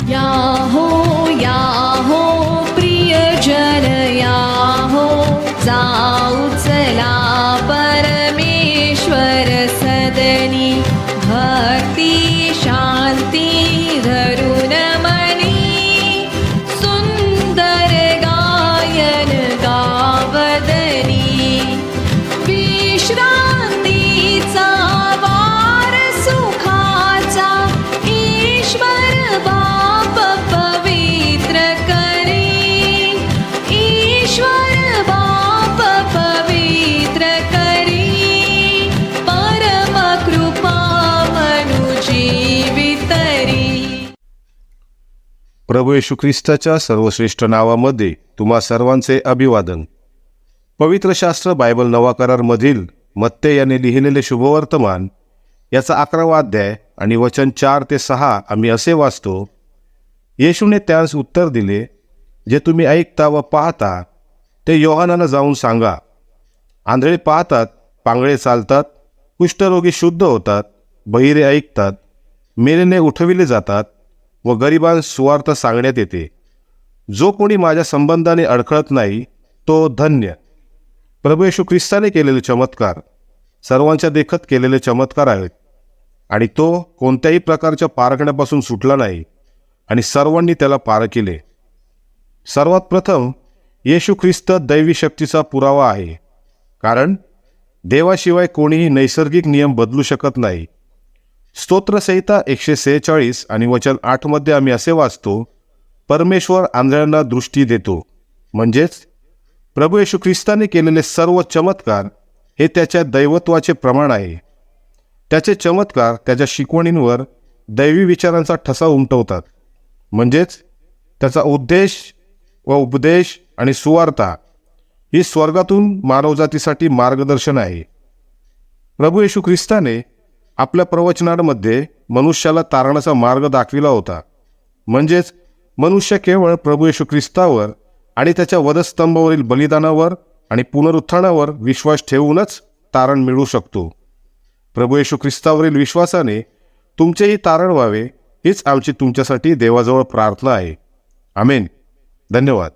या हो या याहो याहो प्रियजन याहो जाऊ चला परमेश्वर सदनी. भक्ती शांती धर प्रभू येशू ख्रिस्ताच्या सर्वश्रेष्ठ नावामध्ये तुम्हा सर्वांचे अभिवादन. पवित्र शास्त्र बायबल नवा करारमधील मत्ते याने लिहिलेले शुभवर्तमान याचा अकरावा अध्याय आणि वचन चार ते सहा आम्ही असे वाचतो येशूने त्यास उत्तर दिले जे तुम्ही ऐकता व पाहता ते योहानानं जाऊन सांगा. आंधळे पाहतात पांगळे चालतात कुष्ठरोगी शुद्ध होतात बहिरे ऐकतात मेलेने उठविले जातात व गरिबांस सुवार्थ सांगण्यात येते. जो कोणी माझ्या संबंधाने अडखळत नाही तो धन्य. प्रभू येशू ख्रिस्ताने केलेले चमत्कार सर्वांच्या देखत केलेले चमत्कार आहेत. आणि तो कोणत्याही प्रकारच्या पारखण्यापासून सुटला नाही आणि सर्वांनी त्याला पार केले. सर्वात प्रथम येशू ख्रिस्त दैवी शक्तीचा पुरावा आहे. कारण देवाशिवाय कोणीही नैसर्गिक नियम बदलू शकत नाही. स्तोत्रसंहिता एकशे सेहेचाळीस आणि वचन आठमध्ये आम्ही असे वाचतो परमेश्वर आंधळ्यांना दृष्टी देतो. म्हणजेच प्रभू येशू ख्रिस्ताने केलेले सर्व चमत्कार हे त्याच्या दैवत्वाचे प्रमाण आहे. त्याचे चमत्कार त्याच्या शिकवणींवर दैवी विचारांचा ठसा उमटवतात. म्हणजेच त्याचा उद्देश व उपदेश आणि सुवार्ता ही स्वर्गातून मानवजातीसाठी मार्गदर्शन आहे. प्रभू येशू ख्रिस्ताने आपल्या प्रवचनांमध्ये मनुष्याला तारणाचा मार्ग दाखविला होता. म्हणजेच मनुष्य केवळ प्रभू येशू ख्रिस्तावर आणि त्याच्या वधस्तंभावरील बलिदानावर आणि पुनरुत्थानावर विश्वास ठेवूनच तारण मिळू शकतो. प्रभू येशू ख्रिस्तावरील विश्वासाने तुमचेही तारण व्हावे हीच आमची तुमच्यासाठी देवाजवळ प्रार्थना आहे. आमेन. धन्यवाद.